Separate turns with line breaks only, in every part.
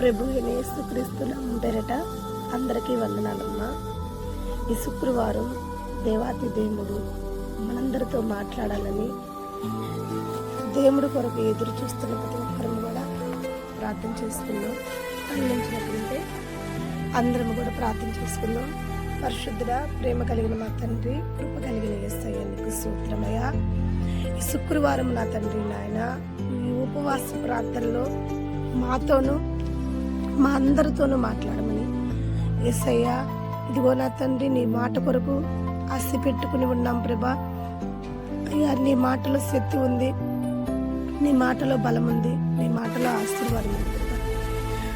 ప్రభు యేసుక్రీస్తుల పేరట అందరికీ వందనాలమ్మా. ఈ శుక్రవారం దేవాతి దేవుడు మనందరితో మాట్లాడాలని దేవుడి కొరకు ఎదురు చూస్తున్న ప్రతి ఒక్కరిని కూడా ప్రార్థన చేసుకున్నాం అందించినట్లయితే అందరం కూడా ప్రార్థన చేసుకుందాం. పరిశుద్ధుడ ప్రేమ కలిగిన మా తండ్రి కృప కలిగిన ఏసయ్య నీకు సూత్రమయ్యా ఈ శుక్రవారం నా తండ్రి నాయన ఈ ఉపవాస ప్రార్థనలో మాతోనూ మా అందరితోనూ మాట్లాడమని. ఏసయ్య ఇదిగో నా తండ్రి నీ మాట కొరకు ఆశ పెట్టుకుని ఉన్నాం ప్రభా. అయ్యా నీ మాటలో శక్తి ఉంది. నీ మాటలో బలం ఉంది. నీ మాటలో ఆశీర్వాదం ఉంది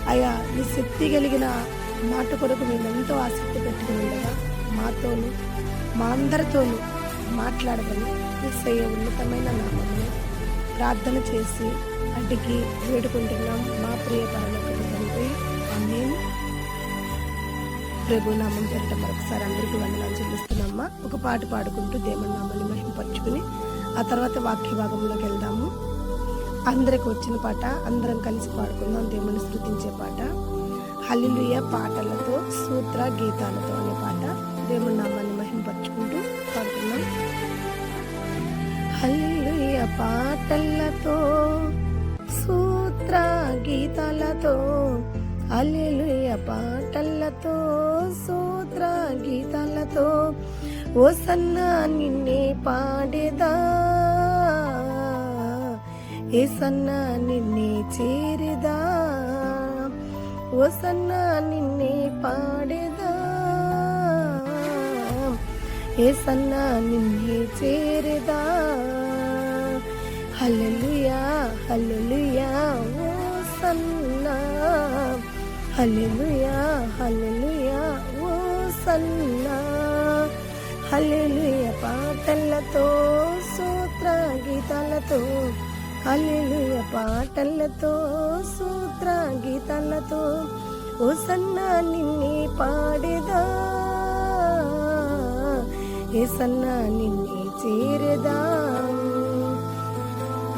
అయ్యా నీ శక్తి కలిగిన మాట కొరకు మేము ఎంతో ఆసక్తి పెట్టుకుని ఉండగా మాతోను మా అందరితోనూ మాట్లాడమని ఏసయ్య ఉన్నతమైన నామని ప్రార్థన చేసి అడ్డికి వేడుకుంటున్నాం మా ప్రియతరణ ప్రభు నామం పేరిట మరొకసారి అందరికీ వందనాలు చెల్లిస్తున్నామ్మా ఒక పాట పాడుకుంటూ దేవుని నామాన్ని మహిమపరుచుకుని ఆ తర్వాత వాక్య భాగంలోకి వెళ్దాము. అందరికి వచ్చిన పాట అందరం కలిసి పాడుకుందాం దేవుని స్థుతించే పాట. హల్లిలుయ పాటలతో సూత్ర గీతాలతో అనే పాట దేవుని నామాన్ని మహిమపరుచుకుంటూ పాడుకుందాం. హల్లుయ పాటలతో సూత్ర గీతాలతో అల్లెలుయ పాటలతో సూత్ర గీతాలతో ఓ సన్న నిన్నే పాడేదా. ఏ సన్న నిన్నే చేరేదా. ఓ సన్న నిన్నే పాడేదా. ఏ సన్న నిన్నే చేరేదా. హల్లెలూయా హల్లెలూయా ఓ సన్న హల్లెలూయా హల్లెలూయా ఓ సన్నా హల్లెలూయా పాటలతో సూత్ర గీతాలతో. హల్లెలూయా పాటలతో సూత్ర గీతాలతో. ఓ సన్నా నిన్నే పాడేదా. ఏ సన్నా నిన్నే చేరదా.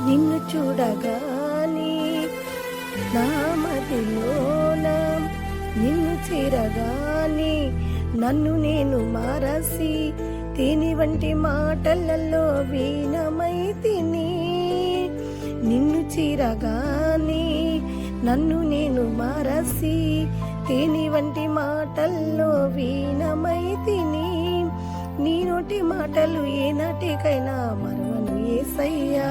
నిన్ను చూడగా చేరగాని నన్ను నేను మారసి తిని వంటి మాటలలో వీణమై తిని నిన్ను చీరగానే నన్ను నేను మారసి తిని వంటి మాటల్లో వీణమై తిని నీ నోటి మాటలు ఏ నాటికైనా మరవను ఏసయ్యా.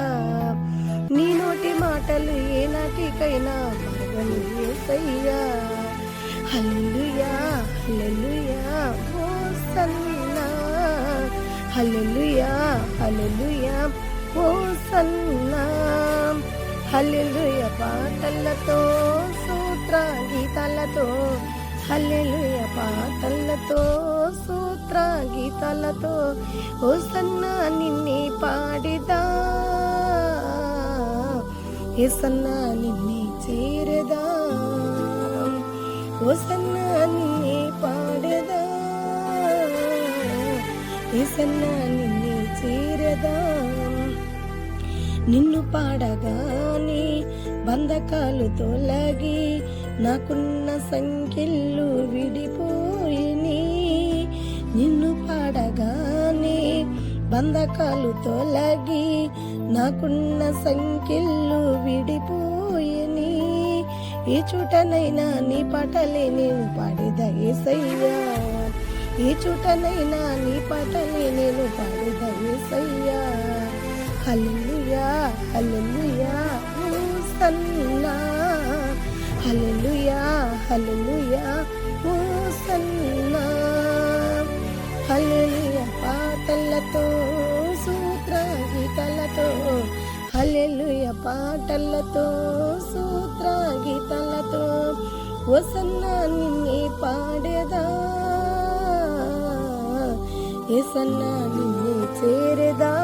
నీ నోటి మాటలు ఏ నాటికైనా మరవను ఏసయ్యా. హల్లెలూయా హల్లెలూయా ఓ హల్లెలూయా హల్లెలూయా ఓ సన్నా పాటలతో సూత్ర గీతాలతో హల్లెలూయ పాటలతో సూత్ర గీతాలతో ఓ సన్న నిన్నే పాడిదా. ఏ సన్న నిన్నే చేరదా. ఓ పాడదా? ఏ నిన్నే చేరదా? నిన్ను పాడగానే బంధకాలు తొలగి నాకున్న సంఖ్యలు విడిపోయిని. నిన్ను పాడగానే బంధకాలు తొలగి నాకున్న సంఖ్యలు విడిపో ఈ చుటనైనా నీ పాటలే నేను పాడిద ఏసయ్యా? ఈ చుటనైనా నీ పాటలే నేను పాడిద ఏసయ్యా? హల్లుయా హల్లుయా సన్నా హల్లుయా హల్లుయా సన్నా హల్లెలూయా పాటలతో సూత్ర గీతలతో హల్లెలూయా పాటలతో సూత్ర గీతాలతో ఓ సన్నా నిన్నే పాడేదా? ఏసన్నా నిన్నే చేరేదా?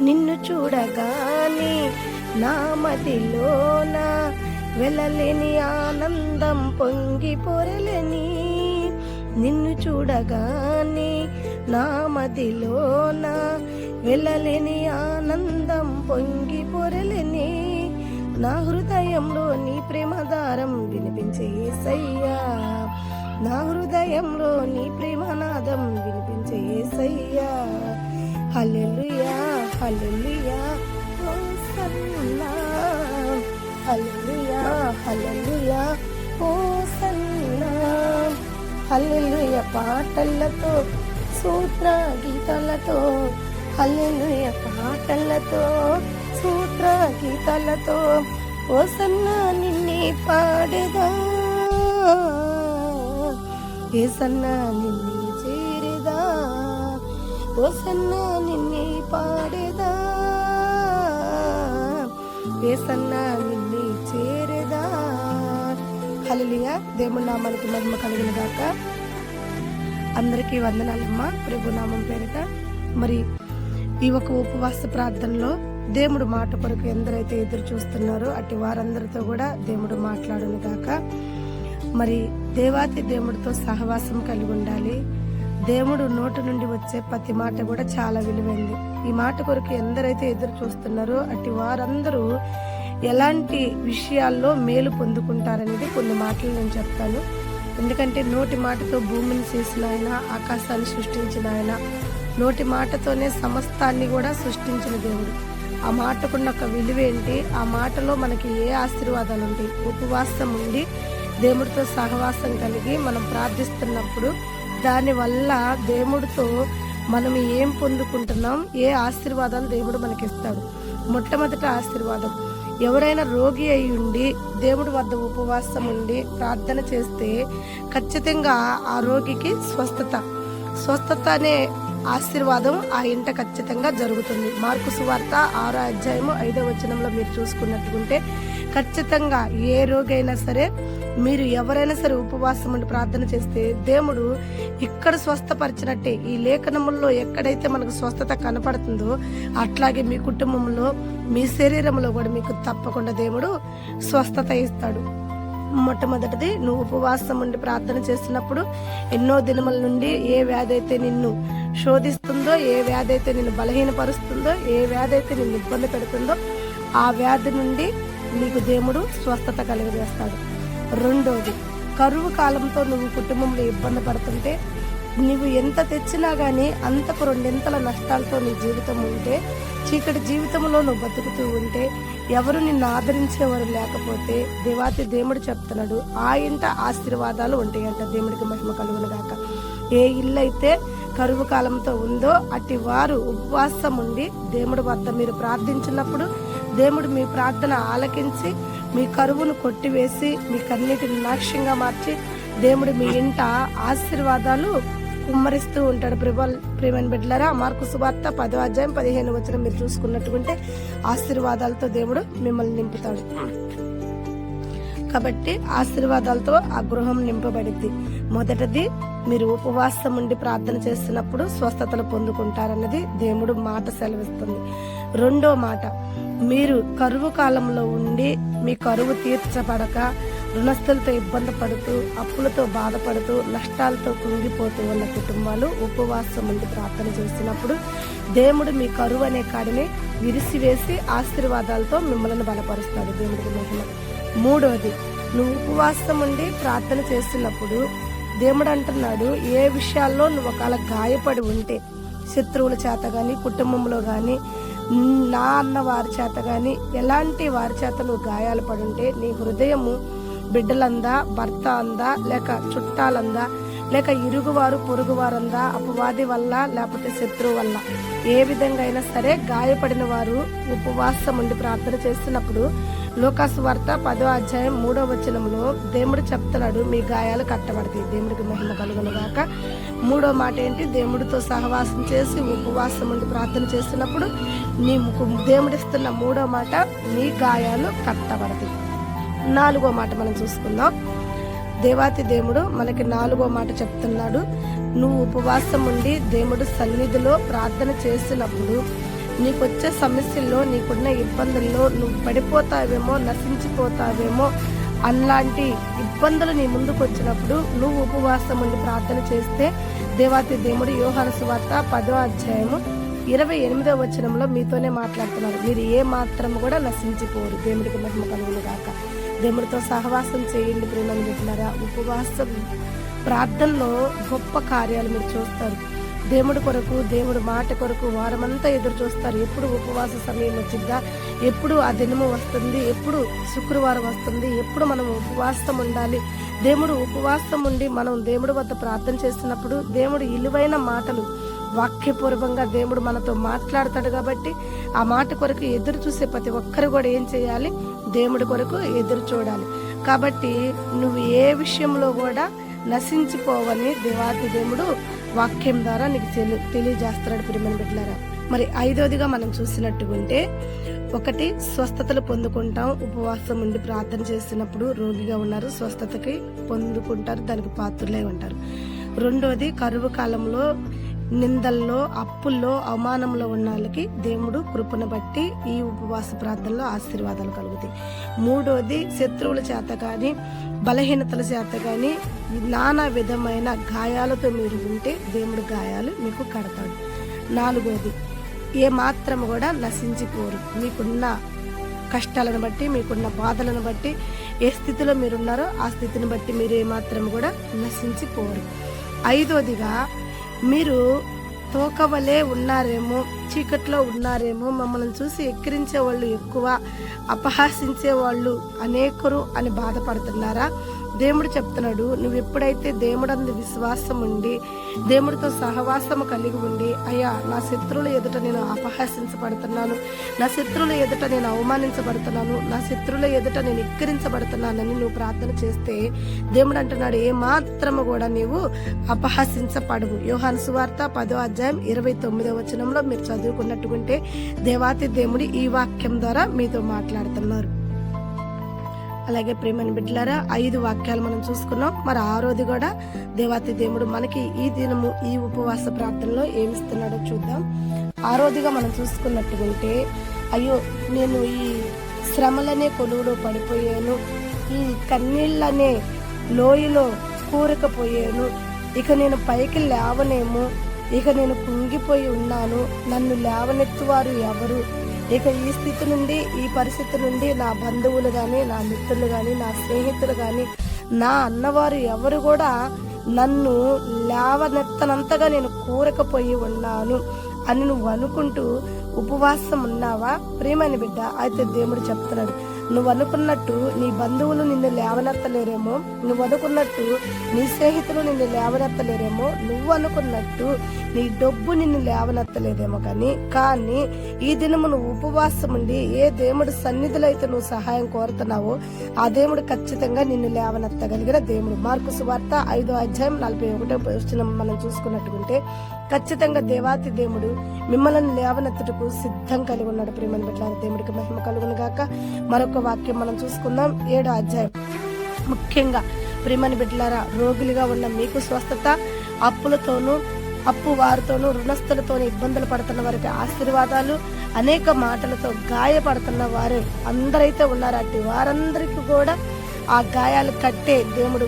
నిన్ను చూడగానే నా మదిలోన వెళ్ళలేని ఆనందం పొంగి పొరలేని. నిన్ను చూడగానే నా మదిలోన వెళ్ళలేని ఆనందం పొంగి పొరలేని. నా హృదయంలో నీ ప్రేమదారం వినిపించే ఏసయ్యా. నా హృదయంలో నీ ప్రేమనాదం వినిపించే ఏసయ్యా. హల్లెలూయా హల్లెలూయా హోసన్నా హల్లెలూయా పోసన్నా హోసన్నా హల్లెలూయా పాటలతో సూత్ర గీతాలతో హల్లెలూయా పాటలతో సూత్ర గీతాలతో ఓసన్నా నిన్నే పాడేదా? ఏసన్నా నిన్నే చేరేదా? ఓసన్నా నిన్నే పాడేదా? ఏసన్నా నిన్నే చేరేదా? హల్లెలూయా దేవుడి నామానికి మహిమ కలిగిన గాక. అందరికీ వందనాలమ్మా ప్రభునామం పేరిట. మరి ఈ ఒక ఉపవాస ప్రార్థనలో దేవుడు మాట కొరకు ఎందరైతే ఎదురు చూస్తున్నారో అటు వారందరితో కూడా దేవుడు మాట్లాడును గాక. మరి దేవాతి దేవుడితో సహవాసం కలిగి ఉండాలి. దేవుడు నోటి నుండి వచ్చే ప్రతి మాట కూడా చాలా విలువైంది. ఈ మాట కొరకు ఎందరైతే ఎదురు చూస్తున్నారో అటు వారందరూ ఎలాంటి విషయాల్లో మేలు పొందుకుంటారనేది కొన్ని మాటలు నేను చెప్తాను. ఎందుకంటే నోటి మాటతో భూమిని చేసిన ఆయన ఆకాశాన్ని సృష్టించిన ఆయన నోటి మాటతోనే సమస్తాన్ని కూడా సృష్టించిన దేవుడు. ఆ మాటకున్న ఒక విలువ ఏంటి? ఆ మాటలో మనకి ఏ ఆశీర్వాదాలు ఉంటాయి ఉపవాసం ఉండి దేవుడితో సహవాసం కలిగి మనం ప్రార్థిస్తున్నప్పుడు దానివల్ల దేవుడితో మనం ఏం పొందుకుంటున్నాం? ఏ ఆశీర్వాదాలు దేవుడు మనకిస్తాడు? మొట్టమొదట ఆశీర్వాదం. ఎవరైనా రోగి అయి ఉండి దేవుడి వద్ద ఉపవాసం ఉండి ప్రార్థన చేస్తే ఖచ్చితంగా ఆ రోగికి స్వస్థత. స్వస్థత అనే ఆశీర్వాదం ఆ ఇంట ఖచ్చితంగా జరుగుతుంది. మార్కు సువార్త ఆరో అధ్యాయము ఐదో వచనంలో మీరు చూసుకున్నట్టుకుంటే ఖచ్చితంగా ఏ రోగైనా సరే మీరు ఎవరైనా సరే ఉపవాసం ఉండి ప్రార్థన చేస్తే దేవుడు ఇక్కడ స్వస్థపరిచినట్టే ఈ లేఖనముల్లో ఎక్కడైతే మనకు స్వస్థత కనపడుతుందో అట్లాగే మీ కుటుంబంలో మీ శరీరంలో కూడా మీకు తప్పకుండా దేవుడు స్వస్థత ఇస్తాడు. మొట్టమొదటిది నువ్వు ఉపవాసం ఉండి ప్రార్థన చేస్తున్నప్పుడు ఎన్నో దినముల నుండి ఏ వ్యాధి అయితే నిన్ను శోధిస్తుందో ఏ వ్యాధి అయితే నిన్ను బలహీనపరుస్తుందో ఏ వ్యాధి అయితే నిన్ను ఇబ్బంది పెడుతుందో ఆ వ్యాధి నుండి నీకు దేవుడు స్వస్థత కలుగజేస్తాడు. రెండోది కరువు కాలంతో నువ్వు కుటుంబంలో ఇబ్బంది పడుతుంటే నువ్వు ఎంత తెచ్చినా కానీ అంతకు రెండింతల నష్టాలతో నీ జీవితం ఉంటే చీకటి జీవితంలో నువ్వు బతుకుతూ ఉంటే ఎవరు నిన్ను ఆదరించేవారు లేకపోతే దేవాతి దేవుడు చెప్తున్నాడు ఆ ఇంట ఆశీర్వాదాలు ఉంటాయంట దేవుడికి మహిమ కలుగును గాక. ఏ ఇల్లు అయితే కరువు కాలంతో ఉందో అట్టి వారు ఉపవాసం ఉండి దేవుడి వద్ద మీరు ప్రార్థించినప్పుడు దేవుడు మీ ప్రార్థన ఆలకించి మీ కరువును కొట్టివేసి మీ కన్నిటిని నాక్ష్యంగా మార్చి దేవుడు మీ ఇంట ఆశీర్వాదాలు కుమ్మరిస్తూ ఉంటాడు. ప్రిబల్ ప్రేమని బిడ్డలరా మార్కు సువార్త పదో అధ్యాయం పదిహేను వచ్చిన మీరు చూసుకున్నట్టుకుంటే ఆశీర్వాదాలతో దేవుడు మిమ్మల్ని నింపుతాడు. కాబట్టి ఆశీర్వాదాలతో ఆ గృహం నింపబడింది. మొదటిది మీరు ఉపవాసం ఉండి ప్రార్థన చేస్తున్నప్పుడు స్వస్థతలు పొందుకుంటారన్నది దేవుడు మాట సెలవిస్తుంది. రెండో మాట మీరు కరువు కాలంలో ఉండి మీ కరువు తీర్చబడక రుణస్థులతో ఇబ్బంది పడుతూ అప్పులతో బాధపడుతూ నష్టాలతో కుంగిపోతూ ఉన్న కుటుంబాలు ఉపవాసం ఉండి ప్రార్థన చేస్తున్నప్పుడు దేవుడు మీ కరువు అనే కాడిని విరిసివేసి ఆశీర్వాదాలతో మిమ్మల్ని బలపరుస్తాడు దేవుడికి మహిమ. మూడవది నువ్వు ఉపవాసం ఉండి ప్రార్థన చేస్తున్నప్పుడు దేవుడు అంటున్నాడు ఏ విషయాల్లో నువ్వు ఒకవేళ గాయపడి ఉంటే శత్రువుల చేత కానీ కుటుంబంలో కానీ నా అన్న వారి చేత కానీ ఎలాంటి వారి చేత నువ్వు గాయాలు పడి ఉంటే నీ హృదయము బిడ్డలందా భర్త అందా లేక చుట్టాలందా లేక ఇరుగువారు పొరుగువారందా అపవాది వల్ల లేకపోతే శత్రువు వల్ల? ఏ విధంగా అయినా సరే గాయపడిన వారు ఉపవాసం ఉండి ప్రార్థన చేస్తున్నప్పుడు లోకాసు వార్త పదో అధ్యాయం మూడో వచనంలో దేవుడు చెప్తున్నాడు మీ గాయాలు కట్టబడతాయి. దేవుడికి మహిమ కలుగునుగాక. మూడో మాట ఏంటి? దేవుడితో సహవాసం చేసి ఉపవాసం ఉండి ప్రార్థన చేస్తున్నప్పుడు నీ దేవుడిస్తున్న మూడో మాట నీ గాయాలు కట్టబడతాయి. నాలుగో మాట మనం చూసుకుందాం. దేవాతి దేవుడు మనకి నాలుగో మాట చెప్తున్నాడు. నువ్వు ఉపవాసం ఉండి దేవుడు సన్నిధిలో ప్రార్థన చేసినప్పుడు నీకు వచ్చే సమస్యల్లో నీకున్న ఇబ్బందుల్లో నువ్వు పడిపోతావేమో నశించిపోతావేమో అలాంటి ఇబ్బందులు నీ ముందుకు వచ్చినప్పుడు నువ్వు ఉపవాసం ఉండి ప్రార్థన చేస్తే దేవాతి దేవుడు యోహాను సువార్త పదో అధ్యాయము ఇరవై ఎనిమిదో వచనంలో మీతోనే మాట్లాడుతున్నారు. మీరు ఏ మాత్రం కూడా నశించిపోరు. దేవుడికి మహిమ కలుగులు కాక దేవుడితో సహవాసం చేయండి ప్రేమని పెట్టినారా ఉపవాసం ప్రార్థనలో గొప్ప కార్యాలు మీరు చూస్తారు. దేవుడి కొరకు దేవుడి మాట కొరకు వారమంతా ఎదురు చూస్తారు. ఎప్పుడు ఉపవాస సమయం వచ్చిందా ఎప్పుడు ఆ దినము వస్తుంది ఎప్పుడు శుక్రవారం వస్తుంది ఎప్పుడు మనం ఉపవాసం ఉండాలి. దేవుడు ఉపవాసం ఉండి మనం దేవుడి వద్ద ప్రార్థన చేస్తున్నప్పుడు దేవుడు ఇలువైన మాటలు వాక్యపూర్వకంగా దేవుడు మనతో మాట్లాడతాడు కాబట్టి ఆ మాట కొరకు ఎదురు చూసే ప్రతి ఒక్కరు కూడా ఏం చేయాలి? దేవుడి కొరకు ఎదురు చూడాలి. కాబట్టి నువ్వు ఏ విషయంలో కూడా నశించిపోవని దేవాతి దేవుడు వాక్యం ద్వారా నీకు తెలి తెలియజేస్తున్నాడు ప్రియమని బిడ్డలారా. మరి ఐదోదిగా మనం చూసినట్టుకుంటే ఒకటి స్వస్థతలు పొందుకుంటాం ఉపవాసం ఉండి ప్రార్థన చేసినప్పుడు రోగిగా ఉన్నారు స్వస్థతకి పొందుకుంటారు దానికి పాత్రులై ఉంటారు. రెండోది కరువు కాలంలో నిందల్లో అప్పుల్లో అవమానంలో ఉన్న వాళ్ళకి దేవుడు కృపను బట్టి ఈ ఉపవాస ప్రార్థనలో ఆశీర్వాదాలు కలుగుతాయి. మూడోది శత్రువుల చేత కానీ బలహీనతల చేత కానీ నానా విధమైన గాయాలతో మీరు ఉంటే దేవుడు గాయాలు మీకు కడతాడు. నాలుగోది ఏ మాత్రం కూడా నశించిపోరు. మీకున్న కష్టాలను బట్టి మీకున్న బాధలను బట్టి ఏ స్థితిలో మీరున్నారో ఆ స్థితిని బట్టి మీరు ఏమాత్రం కూడా నశించిపోరు. ఐదోదిగా మీరు తోకవలే ఉన్నారేమో చీకట్లో ఉన్నారేమో మమ్మల్ని చూసి ఎక్కిరించే వాళ్ళు ఎక్కువ అపహాసించే వాళ్ళు అనేకరు అని బాధపడుతున్నారా? దేవుడు చెప్తున్నాడు నువ్వు ఎప్పుడైతే దేవుడందు విశ్వాసం ఉండి దేవుడితో సహవాసము కలిగి ఉండి అయ్యా నా శత్రువుల ఎదుట నేను అపహాసించబడుతున్నాను నా శత్రువుల ఎదుట నేను అవమానించబడుతున్నాను నా శత్రువుల ఎదుట నేను ఎక్కిరించబడుతున్నానని నువ్వు ప్రార్థన చేస్తే దేవుడు అంటున్నాడు ఏ మాత్రము కూడా నీవు అపహాసించపడవు యోహాను సువార్త పదో అధ్యాయం ఇరవై తొమ్మిదో వచనంలో మీరు చదువుకున్నట్టుకుంటే దేవాతి దేవుడి ఈ వాక్యం ద్వారా మీతో మాట్లాడుతున్నారు. అలాగే ప్రేమని బిడ్డలారా ఐదు వాక్యాలు మనం చూసుకున్నాం. మరి ఆరోది కూడా దేవాతి దేవుడు మనకి ఈ దినము ఈ ఉపవాస ప్రార్థనలో ఏమిస్తున్నాడో చూద్దాం. ఆరోదిగా మనం చూసుకున్నట్టుకుంటే అయ్యో నేను ఈ శ్రమలనే కొలువులో పడిపోయాను ఈ కన్నీళ్ళనే లోయలో కూరకపోయాను ఇక నేను పైకి లేవనేమో ఇక నేను కుంగిపోయి ఉన్నాను నన్ను లేవనెత్తువారు ఎవరు? ఇక ఈ స్థితి నుండి ఈ పరిస్థితి నుండి నా బంధువులు కానీ నా మిత్రులు కానీ నా స్నేహితులు కానీ నా అన్నవారు ఎవరు కూడా నన్ను లేవనెత్తనంతగా నేను కూరకపోయి ఉన్నాను అని నువ్వు అనుకుంటూ ఉపవాసం ఉన్నావా? ప్రేమని బిడ్డ అయితే దేవుడు చెప్తున్నాడు. నువ్వు అనుకున్నట్టు నీ బంధువులు నిన్ను లేవనెత్తలేరేమో నువ్వు అనుకున్నట్టు నీ స్నేహితులు నిన్ను లేవనెత్తలేరేమో నువ్వు అనుకున్నట్టు నీ డబ్బు నిన్ను లేవనెత్తలేదేమో కానీ కానీ ఈ దినము నువ్వు ఉపవాసం ఉండి ఏ దేవుడు సన్నిధిలో అయితే నువ్వు సహాయం కోరుతున్నావో ఆ దేవుడు ఖచ్చితంగా నిన్ను లేవనెత్తగలిగిన దేవుడు. మార్కు సువార్త ఐదో అధ్యాయం నలభై ఒకటో వచ్చిన మనం చూసుకున్నట్టుకుంటే ఖచ్చితంగా దేవాతి దేవుడు మిమ్మల్ని లేవనెత్తుటకు సిద్ధం కలిగి ఉన్నాడు ప్రేమను పెట్టిన దేవుడికి మహిమ కలుగును గాక మరొక వాక్యం మనం చూసుకుందాం. ఏడో అధ్యాయం. ముఖ్యంగా ప్రేమని బిడ్డలారా రోగులుగా ఉన్న మీకు స్వస్థత అప్పులతోనూ అప్పు వారితోనూ రుణస్థులతోనూ ఇబ్బందులు పడుతున్న వారికి ఆశీర్వాదాలు అనేక మాటలతో గాయపడుతున్న వారు అందరైతే ఉన్నారు అట్టి వారందరికీ కూడా ఆ గాయాలు కట్టే దేవుడు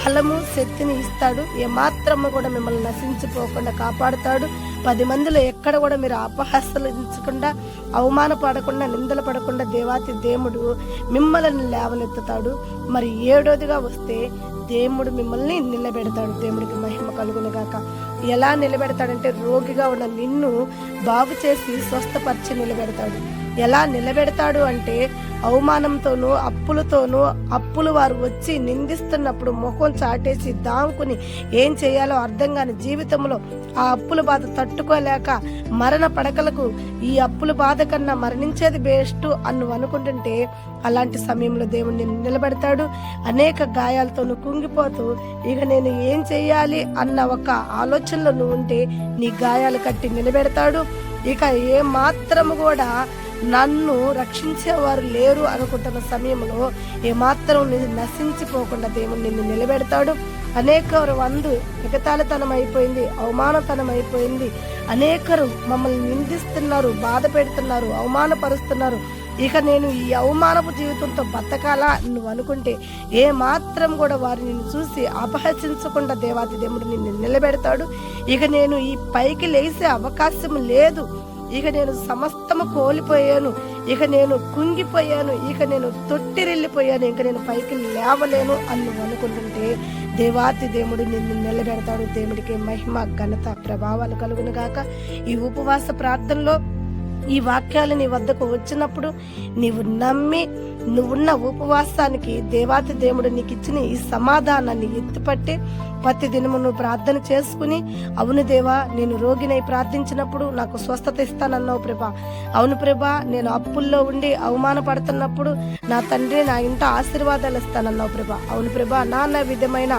బలము శక్తిని ఇస్తాడు. ఏమాత్రము కూడా మిమ్మల్ని నశించిపోకుండా కాపాడుతాడు. పది మందిలో ఎక్కడ కూడా మీరు అపహాసలుంచకుండా అవమాన పడకుండా నిందలు పడకుండా దేవాతి దేవుడు మిమ్మల్ని లేవనెత్తుతాడు. మరి ఏడోదిగా వస్తే దేవుడు మిమ్మల్ని నిలబెడతాడు. దేవుడికి మహిమ కలుగునుగాక ఎలా నిలబెడతాడంటే రోగిగా ఉన్న నిన్ను బాగు చేసి స్వస్థపరిచి నిలబెడతాడు. ఎలా నిలబెడతాడు అంటే అవమానంతోనూ అప్పులతోనూ అప్పులు వారు వచ్చి నిందిస్తున్నప్పుడు ముఖం చాటేసి దాముకుని ఏం చేయాలో అర్థం కాని జీవితంలో ఆ అప్పుల బాధ తట్టుకోలేక మరణ పడకలకు ఈ అప్పుల బాధ కన్నా మరణించేది బెస్ట్ అని అనుకుంటుంటే అలాంటి సమయంలో దేవుణ్ణి నిలబెడతాడు. అనేక గాయాలతోనూ కుంగిపోతూ ఇక నేను ఏం చెయ్యాలి అన్న ఒక ఆలోచనలో నువ్వు ఉంటే నీ గాయాలు కట్టి నిలబెడతాడు. ఇక ఏ మాత్రము కూడా నన్ను రక్షించేవారు లేరు అనుకుంటున్న సమయంలో ఏమాత్రం నిన్ను నశించిపోకుండా దేవుడు నిన్ను నిలబెడతాడు. అనేకరు వందు ఎగతాళితనం అయిపోయింది అవమానతనం అయిపోయింది అనేకరు మమ్మల్ని నిందిస్తున్నారు బాధ పెడుతున్నారు అవమానపరుస్తున్నారు. ఇక నేను ఈ అవమానపు జీవితంతో బతకాలా నువ్వు అనుకుంటే ఏ మాత్రం కూడా వారు నిన్ను చూసి అపహసించకుండా దేవాతి దేవుడు నిన్ను నిలబెడతాడు. ఇక నేను ఈ పైకి లేసే అవకాశం లేదు. ఇక నేను సమస్తము కోల్పోయాను. ఇక నేను కుంగిపోయాను. ఇక నేను తొట్టిరెళ్ళిపోయాను ఇక నేను పైకి లేవలేను అని నువ్వు అనుకుంటుంటే దేవాతి దేవుడు నిన్ను నిలబెడతాడు. దేవుడికి మహిమ ఘనత ప్రభావాలు కలుగును గాక. ఈ ఉపవాస ప్రార్థనలో ఈ వాక్యాలు నీ వద్దకు వచ్చినప్పుడు నీవు నమ్మి నువ్వున్న ఉపవాసానికి దేవాతి దేవుడు నీకు ఇచ్చిన ఈ సమాధానాన్ని ఎత్తిపట్టి ప్రతి దినము నువ్వు ప్రార్థన చేసుకుని అవును దేవా నేను రోగినై ప్రార్థించినప్పుడు నాకు స్వస్థత ఇస్తానన్నావు ప్రభా. అవును ప్రభా నేను అప్పుల్లో ఉండి అవమానపడుతున్నప్పుడు నా తండ్రి నా ఇంట ఆశీర్వాదాలు ఇస్తానన్నావు ప్రభా. అవును ప్రభా నాన్న విధమైన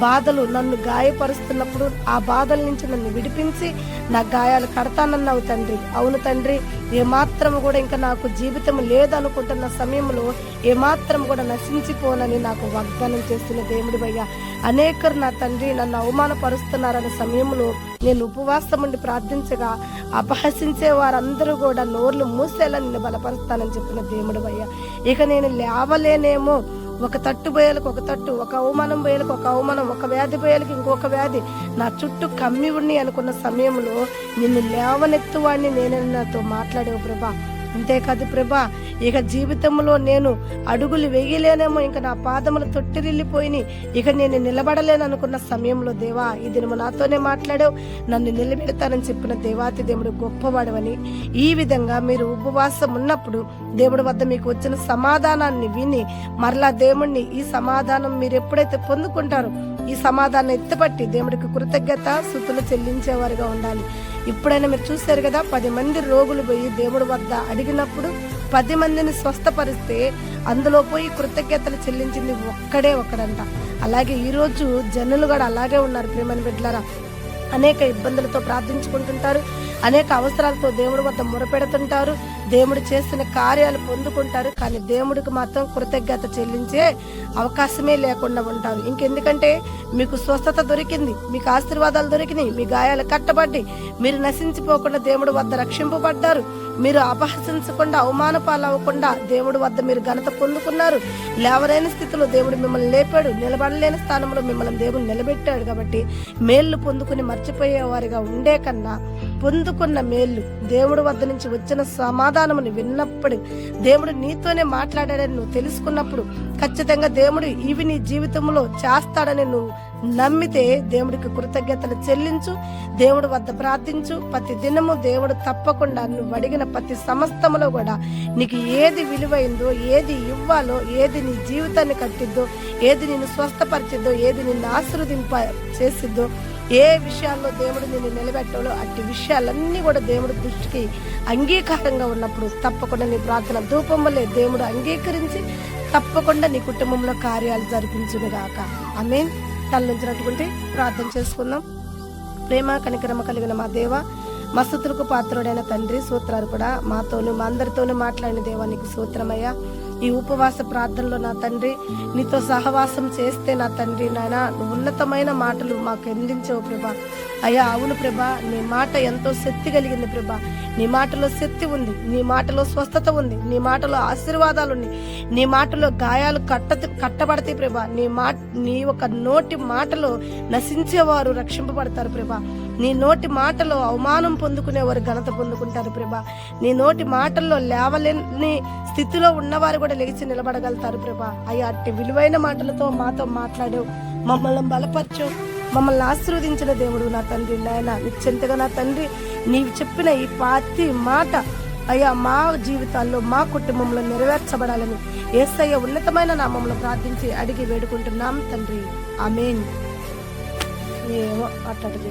బాధలు నన్ను గాయపరుస్తున్నప్పుడు ఆ బాధల నుంచి నన్ను విడిపించి నా గాయాలు కడతానన్నావు తండ్రి. అవును తండ్రి ఏమాత్రం కూడా ఇంకా నాకు జీవితం లేదనుకుంటున్న సమయంలో ఏమాత్రం కూడా నశించిపోనని నాకు వాగ్దానం చేస్తున్న దేవుడి భయ్యా. అనేకరు నా తండ్రి నన్ను అవమానపరుస్తున్నారన్న సమయంలో నేను ఉపవాసం ఉండి ప్రార్థించగా అపహసించే వారందరూ కూడా నోర్లు మూసేలా నిన్ను బలపరుస్తానని చెప్పిన దేవుడు భయ్యా. ఇక నేను లేవలేనేమో ఒక తట్టు బోయలకు ఒక తట్టు ఒక అవమానం బోయలకు ఒక అవమానం ఒక వ్యాధి బోయలకు ఇంకొక వ్యాధి. నా చుట్టూ కమ్మి ఉన్ని అనుకున్న సమయంలో నిన్ను లేవనెత్తువాడిని నేను నాతో మాట్లాడేవు ప్రభా. అంతేకాదు ప్రభా ఇక జీవితంలో నేను అడుగులు వేయలేనేమో ఇంకా నా పాదములు తొట్టిరిల్లిపోయినాయి ఇక నేను నిలబడలేను అనుకున్న సమయంలో దేవా ఇది నువ్వు నాతోనే మాట్లాడావు నన్ను నిలబెడతానని చెప్పిన దేవాతి దేవుడు గొప్పవాడవని. ఈ విధంగా మీరు ఉపవాసం ఉన్నప్పుడు దేవుడి వద్ద మీకు వచ్చిన సమాధానాన్ని విని మరలా దేవుణ్ణి ఈ సమాధానం మీరు ఎప్పుడైతే పొందుకుంటారో ఈ సమాధానం ఎత్తుపట్టి దేవుడికి కృతజ్ఞత సుతులు చెల్లించేవారుగా ఉండాలి. ఇప్పుడైనా మీరు చూశారు కదా పది మంది రోగులు పోయి దేవుడి వద్ద అడిగినప్పుడు పది మందిని స్వస్థపరిస్తే అందులో పోయి కృతజ్ఞతలు చెల్లించింది ఒక్కడే ఒక్కడంట అలాగే ఈరోజు జనులు కూడా అలాగే ఉన్నారు ప్రేమని బిడ్డలారా. అనేక ఇబ్బందులతో ప్రార్థించుకుంటుంటారు అనేక అవసరాలతో దేవుడి వద్ద మొరపెడుతుంటారు దేవుడు చేసిన కార్యాలు పొందుకుంటారు కానీ దేవుడికి మాత్రం కృతజ్ఞత చెల్లించే అవకాశమే లేకుండా ఉంటారు. ఇంకెందుకంటే మీకు స్వస్థత దొరికింది మీకు ఆశీర్వాదాలు దొరికినాయి మీ గాయాలు కట్టబడ్డి మీరు నశించిపోకుండా దేవుడు వద్ద రక్షింపబడ్డారు. మీరు అపహసించకుండా అవమాన పాలవ్వకుండా దేవుడి వద్ద మీరు ఘనత పొందుకున్నారు. లేవలేని స్థితిలో దేవుడు మిమ్మల్ని లేపాడు. నిలబడలేని స్థానంలో మిమ్మల్ని దేవుడు నిలబెట్టాడు కాబట్టి మేళ్ళు పొందుకుని మర్చిపోయేవారిగా ఉండే కన్నా పొందుకున్న మేళ్ళు దేవుడి వద్ద నుంచి వచ్చిన సమాధానమును విన్నప్పుడు దేవుడు నీతోనే మాట్లాడాడని నువ్వు తెలుసుకున్నప్పుడు ఖచ్చితంగా దేవుడు ఇవి నీ జీవితంలో చేస్తాడని నువ్వు నమ్మితే దేవుడికి కృతజ్ఞతలు చెల్లించు దేవుడి వద్ద ప్రార్థించు. ప్రతి దినము దేవుడు తప్పకుండా నువ్వు అడిగిన ప్రతి సమస్తములో కూడా నీకు ఏది విలువైందో ఏది ఇవ్వాలో ఏది నీ జీవితాన్ని కట్టిద్దో ఏది నిన్ను స్వస్థపరిచిద్దో ఏది నిన్ను ఆశీర్వదింప చేసిద్దో ఏ విషయాల్లో దేవుడు నిన్ను నిలబెట్టాలో అట్టి విషయాలన్నీ కూడా దేవుడి దృష్టికి అంగీకారంగా ఉన్నప్పుడు తప్పకుండా నీ ప్రార్థన ధూపం వల్లే దేవుడు అంగీకరించి తప్పకుండా నీ కుటుంబంలో కార్యాలు జరిపించునుగాక. ఆమె తలనుంచినటువంటి ప్రార్థన చేసుకుందాం. ప్రేమ కనికరమ కలిగిన మా దేవ మసతులకు పాత్రుడైన తండ్రి సూత్రాలు కూడా మాతోను మా అందరితోనూ మాట్లాడిన దేవానికి సూత్రమయ్యా ఈ ఉపవాస ప్రార్థనలో నా తండ్రి నీతో సహవాసం చేస్తే నా తండ్రి నాయన ఉన్నతమైన మాటలు మాకు అందించవు ప్రభా. అయ్యా అవును ప్రభా నీ మాట ఎంతో శక్తి కలిగింది ప్రభా. నీ మాటలో శక్తి ఉంది నీ మాటలో స్వస్థత ఉంది నీ మాటలో ఆశీర్వాదాలు ఉన్నాయి. నీ మాటలో గాయాలు కట్ట కట్టబడతాయి ప్రభా. నీ మా నీ ఒక నోటి మాటలో నశించేవారు రక్షింపబడతారు ప్రభా. నీ నోటి మాటలో అవమానం పొందుకునేవారు ఘనత పొందుకుంటారు ప్రభా. నీ నోటి మాటల్లో లేవలేని స్థితిలో ఉన్నవారు కూడా లేచి నిలబడగలుగుతారు ప్రభా. అయ్యా అట్టి విలువైన మాటలతో మాతో మాట్లాడావు మమ్మల్ని బలపరచు. మమ్మల్ని ఆశీర్వదించిన దేవుడు నా తండ్రి నాయన. నిశ్చింతగా నా తండ్రి నీవు చెప్పిన ఈ పాతి మాట అయ్యా మా జీవితాల్లో మా కుటుంబంలో నెరవేర్చబడాలని ఏసయ్య ఉన్నతమైన నామంలో ప్రార్థించి అడిగి వేడుకుంటున్నాం తండ్రి. ఆమెన్. ఏమో అట్టడికి